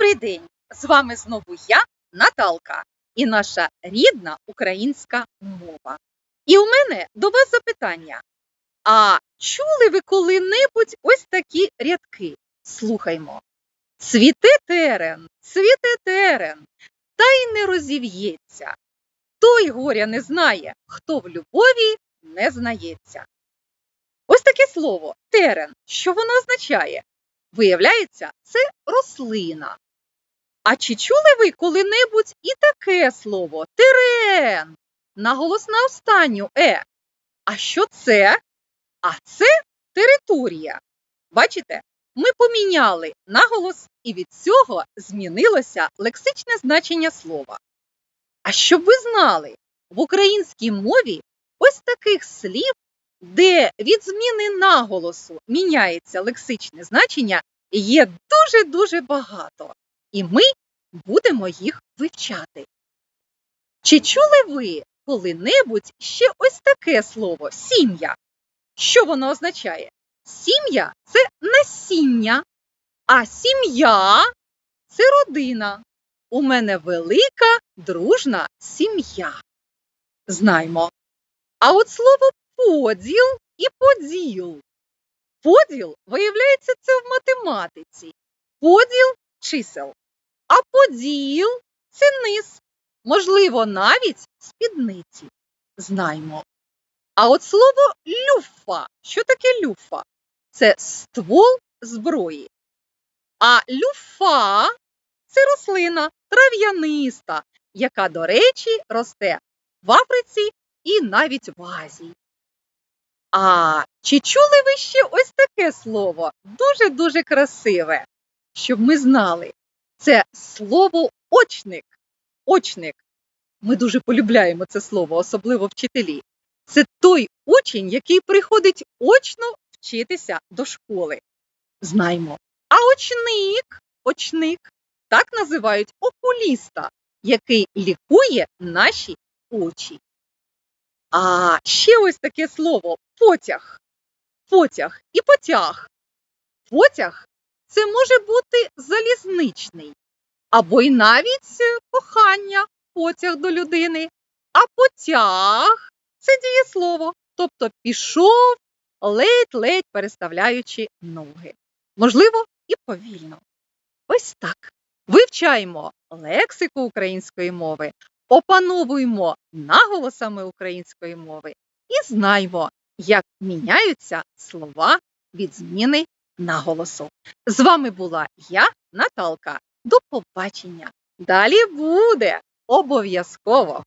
Добрий день! З вами знову я, Наталка, і наша рідна українська мова. І у мене до вас запитання. А чули ви коли-небудь ось такі рядки? Слухаймо. Цвіте терен, цвіте терен, та й не розів'ється. Той горя не знає, хто в любові не знається. Ось таке слово терен. Що воно означає? Виявляється, це рослина. А чи чули ви коли-небудь і таке слово терен? Наголос на останню е. А що це? А це територія. Бачите, ми поміняли наголос, і від цього змінилося лексичне значення слова. А щоб ви знали, в українській мові ось таких слів де від зміни наголосу міняється лексичне значення, є дуже-дуже багато, і ми будемо їх вивчати. Чи чули ви коли-небудь ще ось таке слово сім'я? Що воно означає? Сім'я це насіння, а сім'я це родина. У мене велика дружна сім'я. Знаймо. А от слово поділ і поділ. Поділ виявляється це в математиці. Поділ чисел. А поділ це низ. Можливо, навіть спідниці. Знаймо. А от слово люфа. Що таке люфа? Це ствол зброї. А люфа це рослина трав'яниста, яка, до речі, росте в Африці і навіть в Азії. А чи чули ви ще ось таке слово? Дуже-дуже красиве, щоб ми знали. Це слово очник. Очник. Ми дуже полюбляємо це слово, особливо вчителі. Це той учень, який приходить очно вчитися до школи. Знаймо. А очник, очник, так називають окуліста, який лікує наші очі. А ще ось таке слово потяг. Потяг і потяг. Потяг це може бути залізничний, або й навіть кохання, потяг до людини. А потяг це дієслово, тобто пішов, ледь-ледь переставляючи ноги. Можливо, і повільно. Ось так. Вивчаємо лексику української мови, опановуємо наголосами української мови і знаймо, як міняються слова від зміни наголосу. З вами була я, Наталка. До побачення. Далі буде обов'язково!